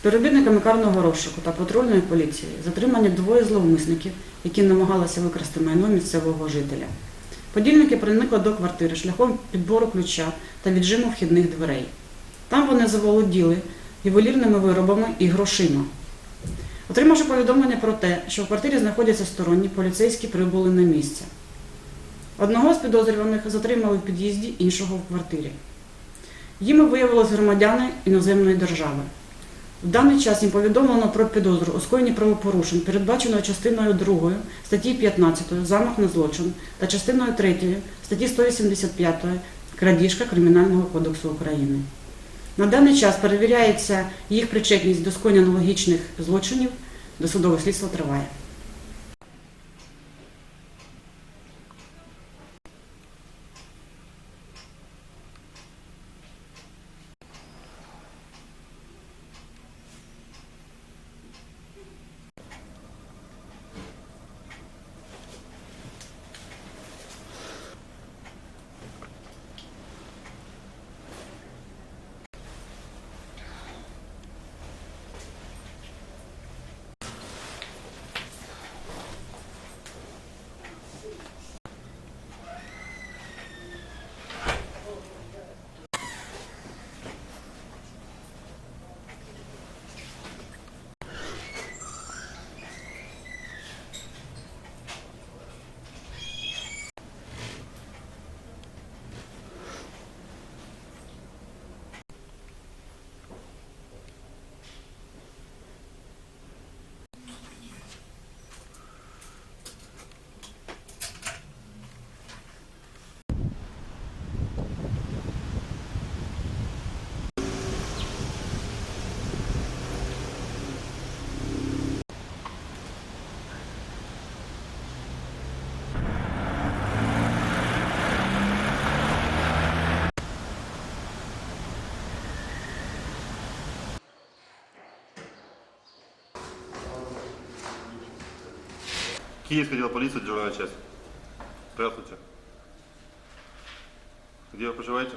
Співробітниками карного розшуку та патрульної поліції затримані двоє зловмисників, які намагалися викрасти майно місцевого жителя. Подільники проникли до квартири шляхом підбору ключа та віджиму вхідних дверей. Там вони заволоділи ювелірними виробами і грошима. Отримавши повідомлення про те, що в квартирі знаходяться сторонні, поліцейські прибули на місце. Одного з підозрюваних затримали в під'їзді, іншого в квартирі. Їми виявилися громадяни іноземної держави. В даний час їм повідомлено про підозру у скоєнні правопорушень, передбаченої частиною 2 статті 15 замах на злочин та частиною 3 статті 185 крадіжка Кримінального кодексу України. На даний час перевіряється їх причетність до скоєння аналогічних злочинів, досудове слідство триває. Киевский отдел полиции, дежурная часть. Здравствуйте. Где вы проживаете?